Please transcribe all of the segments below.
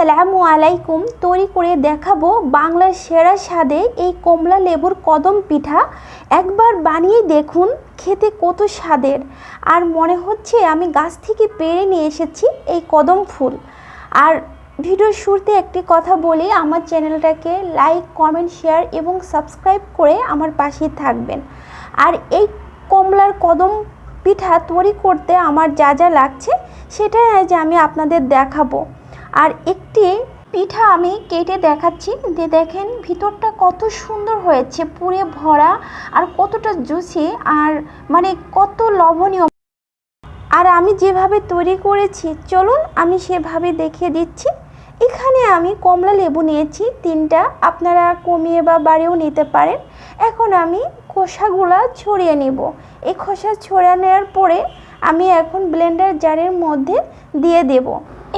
আসসালামু আলাইকুম। তৈরি করে দেখাবো বাংলার সেরা স্বাদে এই কমলা লেবুর কদম পিঠা। একবার বানিয়ে দেখুন খেতে কত স্বাদের। আর মনে হচ্ছে আমি গাছ থেকে পেরে নিয়ে এসেছি এই কদম ফুল। আর ভিডিওর শুরুতে একটি কথা বলি, আমার চ্যানেলটাকে লাইক, কমেন্ট, শেয়ার এবং সাবস্ক্রাইব করে আমার পাশে থাকবেন। আর এই কমলার কদম পিঠা তৈরি করতে আমার যা যা লাগছে, সেটাই আজ আমি আপনাদের দেখাবো। আর একটি পিঠা আমি কেটে দেখাচ্ছি। যে দেখেন ভিতরটা কত সুন্দর হয়েছে পুরে ভরা আর কতটা জুসি আর মানে কত লবণীয় আর আমি যেভাবে তৈরি করেছি, চলুন আমি সেভাবে দেখিয়ে দিচ্ছি। এখানে আমি কমলা লেবু নিয়েছি, তিনটা। আপনারা কমিয়ে বা বাড়িও নিতে পারেন। এখন আমি খোসাগুলা ছড়িয়ে নেব। এই খোসা ছড়িয়ে নেওয়ার পরে আমি এখন ব্লেন্ডার জারের মধ্যে দিয়ে দেব।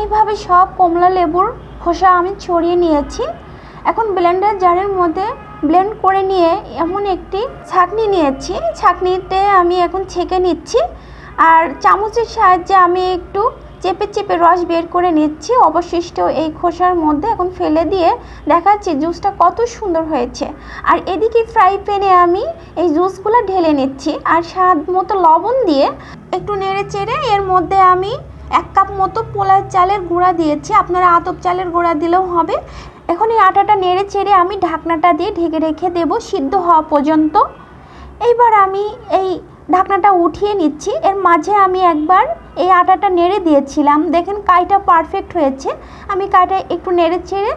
এইভাবে সব কমলা লেবুর খোসা আমি ছড়িয়ে নিয়েছি। এখন ব্লেন্ডার জারের মধ্যে ব্লেন্ড করে নিয়ে এমন একটি ছাঁকনি নিয়েছি। ছাঁকনিতে আমি এখন ছেঁকে নিচ্ছি। আর চামচের সাহায্যে আমি একটু চেপে চেপে রস বের করে নিচ্ছি। অবশিষ্ট এই খোসার মধ্যে এখন ফেলে দিয়ে দেখাচ্ছি জুসটা কত সুন্দর হয়েছে। আর এদিকে ফ্রাই প্যানে আমি এই জুসগুলো ঢেলে নিচ্ছি। আর স্বাদ মতো লবণ দিয়ে একটু নেড়ে চেড়ে এর মধ্যে আমি এক কাপ মতো পোলার চালের গুঁড়া দিয়েছি। আপনারা আতপ চালের গুঁড়া দিলেও হবে। এখন এই আটাটা নেড়ে চেড়ে আমি ঢাকনাটা দিয়ে ঢেকে রেখে দেব সিদ্ধ হওয়া পর্যন্ত। এইবার আমি এই ঢাকনাটা উঠিয়ে নিচ্ছি। এর মাঝে আমি একবার এই আটাটা নেড়ে দিয়েছিলাম। দেখেন কাইটা পারফেক্ট হয়েছে। আমি কাইটা একটু নেড়ে চেড়ে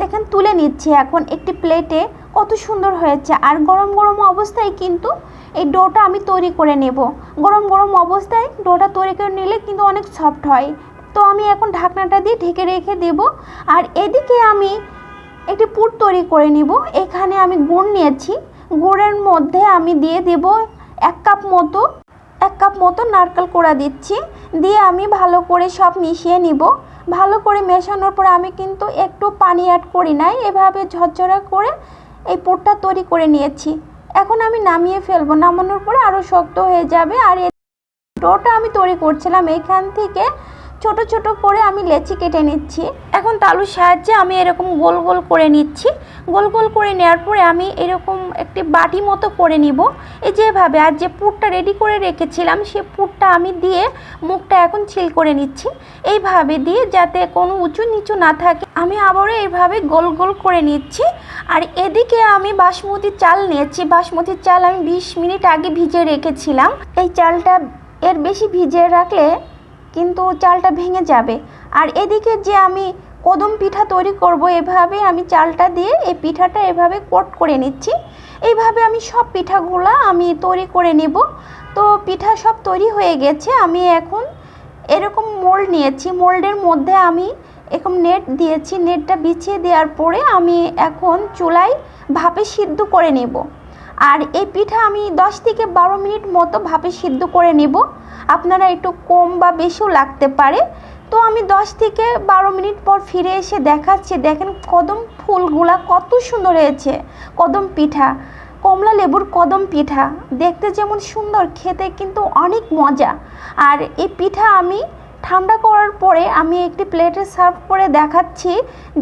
দেখেন, তুলে নিচ্ছি এখন একটি প্লেটে কত সুন্দর হয়েছে। আর গরম গরম অবস্থায় কিন্তু এই ডোটা আমি তৈরি করে নেব। গরম গরম অবস্থায় ডোটা তৈরি করে নিলে কিন্তু অনেক সফট হয়। তো আমি এখন ঢাকনাটা দিয়ে ঢেকে রেখে দেব। আর এদিকে আমি একটি পুর তৈরি করে নিব। এখানে আমি গুড় নিয়েছি। গুড়ের মধ্যে আমি দিয়ে দেব এক কাপ মতো, এক কাপ মতো নারকেল কোড়া দিচ্ছি। দিয়ে আমি ভালো করে সব মিশিয়ে নিব। ভালো করে মেশানোর পর আমি কিন্তু একটু পানি অ্যাড করি নাই। এভাবে ঝরঝরা করে এই পোটটা তৈরি করে নিয়েছি। এখন আমি নামিয়ে ফেলব। নামানোর পরে আরও শক্ত হয়ে যাবে। আর ডোটা আমি তৈরি করছিলাম এখান থেকে ছোট ছোট করে আমি লেচি কেটে নিচ্ছি। এখন তালুর সাহায্যে আমি এরকম গোল গোল করে নিচ্ছি। গোল গোল করে নেওয়ার পরে আমি এরকম একটি বাটি মতো করে নিব। এই যেভাবে আর যে পুরটা রেডি করে রেখেছিলাম, সে পুরটা আমি দিয়ে মুখটা এখন ছিল করে নিচ্ছি। এইভাবে দিয়ে যাতে কোনো উঁচু নিচু না থাকে, আমি আবারও এইভাবে গোল গোল করে নিচ্ছি। আর এদিকে আমি বাসমতি চাল নিয়েছি। বাসমতি চাল আমি বিশ মিনিট আগে ভিজে রেখেছিলাম। এই চালটা এর বেশি ভিজে রাখলে কিন্তু চালটা ভেঙে যাবে। আর এদিকে যে আমি কদম পিঠা তৈরি করব, এভাবে আমি চালটা দিয়ে এই পিঠাটা এভাবে কোট করে নিচ্ছি। এইভাবে আমি সব পিঠাগুলো আমি তৈরি করে নেব। তো পিঠা সব তৈরি হয়ে গেছে। আমি এখন এরকম মোল্ড নিয়েছি। মোল্ডের মধ্যে আমি এরকম নেট দিয়েছি। নেটটা বিছিয়ে দেওয়ার পরে আমি এখন চুলায় ভাপে সিদ্ধ করে নেব। আর এই পিঠা আমি দশ থেকে বারো মিনিট মতো ভাপে সিদ্ধ করে নেব। আপনারা একটু কম বা বেশিও লাগতে পারে। তো আমি দশ থেকে বারো মিনিট পর ফিরে এসে দেখাচ্ছি, দেখেন কদম ফুলগুলা কত সুন্দর হয়েছে, কদম পিঠা, কমলা লেবুর কদম পিঠা, দেখতে যেমন সুন্দর, খেতে কিন্তু অনেক মজা। আর এই পিঠা আমি ঠান্ডা করার পরে আমি একটি প্লেটে সার্ভ করে দেখাচ্ছি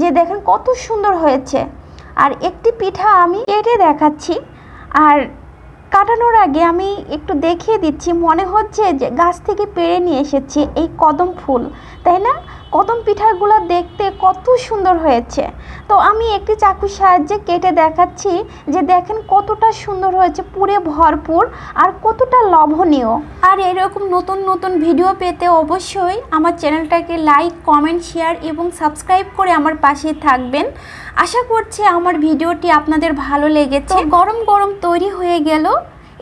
যে দেখেন কত সুন্দর হয়েছে। আর একটি পিঠা আমি কেটে দেখাচ্ছি। আর কাটানোর আগে আমি একটু দেখিয়ে দিচ্ছি। মনে হচ্ছে যে গাছ থেকে পেরে নিয়ে এসেছি এই কদম ফুল, তাই না? কদম পিঠাগুলো দেখতে কত সুন্দর হয়েছে। তো আমি একটি চাকুর সাহায্যে কেটে দেখাচ্ছি যে দেখেন কতটা সুন্দর হয়েছে, পুরে ভরপুর আর কতটা লবণীয় আর এরকম নতুন নতুন ভিডিও পেতে অবশ্যই আমার চ্যানেলটাকে লাইক, কমেন্ট, শেয়ার এবং সাবস্ক্রাইব করে আমার পাশে থাকবেন। আশা করছি আমার ভিডিওটি আপনাদের ভালো লেগেছে। গরম গরম তৈরি হয়ে গেল।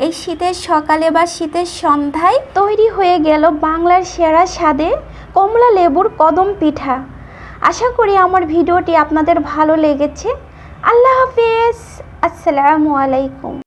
এই শীতের সকালে বা শীতের সন্ধ্যায় তৈরি হয়ে গেল বাংলার সেরা স্বাদে কমলা লেবুর কদম পিঠা। আশা করি আমার ভিডিওটি আপনাদের ভালো লেগেছে। আল্লাহ হাফেজ। আসসালামু আলাইকুম।